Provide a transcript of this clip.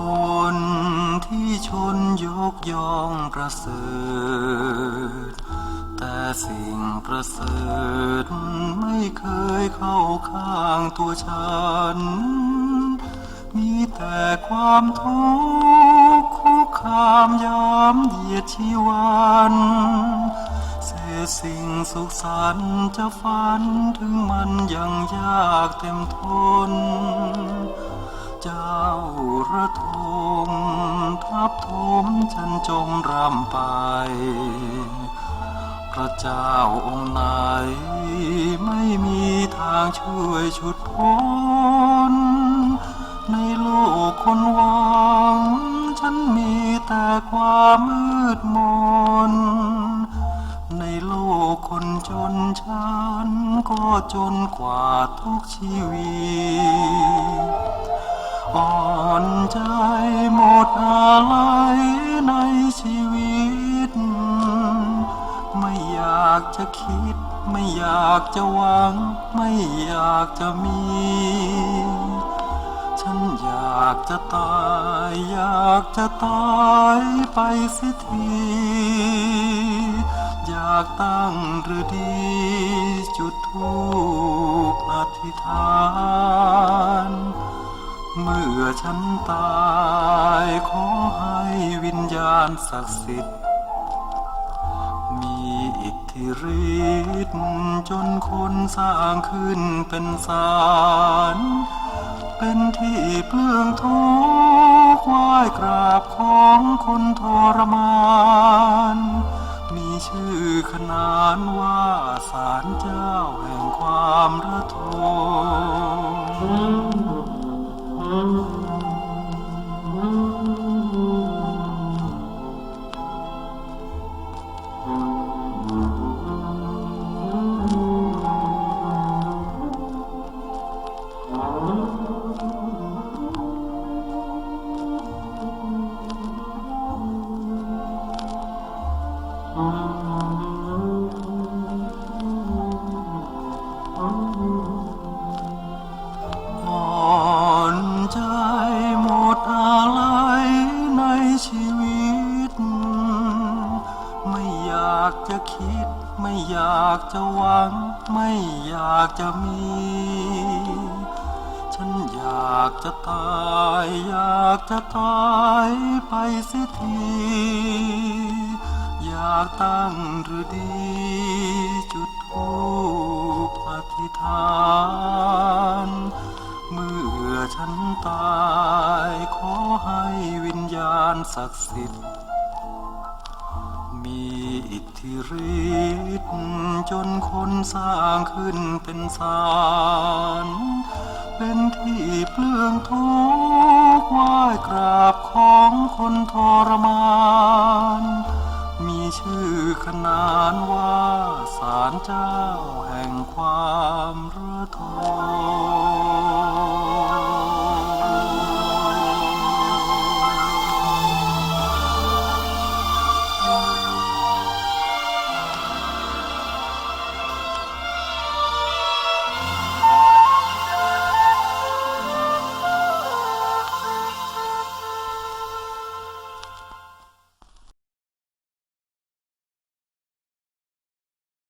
คนที่ชนยกย่องประเสริฐ แต่สิ่งประเสริฐไม่เคยเข้าข้างตัวฉัน มีแต่ความทุกข์คุกคามยามเหยียดชีวันเศษสิ่งสุขสันต์จะฝันถึงมันยังยากเต็มทน เจ้าระทมทับถมฉันจมรำไป พระเจ้าองค์ไหน ไม่มีทางช่วยชุดพ้น ในโลกคนหวัง ฉันมีแต่ความมืดมน ในโลกคนจนฉันก็จนกว่าทุกชีวิต อ่อนใจหมดอะไรในชีวิต ไม่อยากจะคิด ไม่อยากจะหวัง ไม่อยากจะมี ฉันอยากจะตาย อยากจะตายไปสิที อยากตั้งหรือดี จุดทูปอธิษฐาน เมื่อฉันตายขอให้วิญญาณศักดิ์สิทธิ์ มีอิทธิฤทธิ์จนคนสร้างขึ้นเป็นสารเป็นที่เปลื้องทุกข์ไหว้กราบของคนทรมาน มีชื่อขนานว่าสารเจ้าแห่งความระทม จหมดอะไรในชีวิตไม่อยากจะคิดไม่อยากจะหวัง ไม่อยากจะมี ฉันอยากจะตาย อยากจะตายไปเสียที อยากตั้งหรือดี จุดทูปอธิษฐาน เมื่อฉันตาย ขอให้วิญญาณศักดิ์สิทธิ์มีอิทธิฤทธิ์จนคนสร้างขึ้นเป็นสาร เป็นที่เปลืองทุกข์ไหว้กราบของคนทรมาน มีชื่อขนานว่าสารเจ้าแห่งความ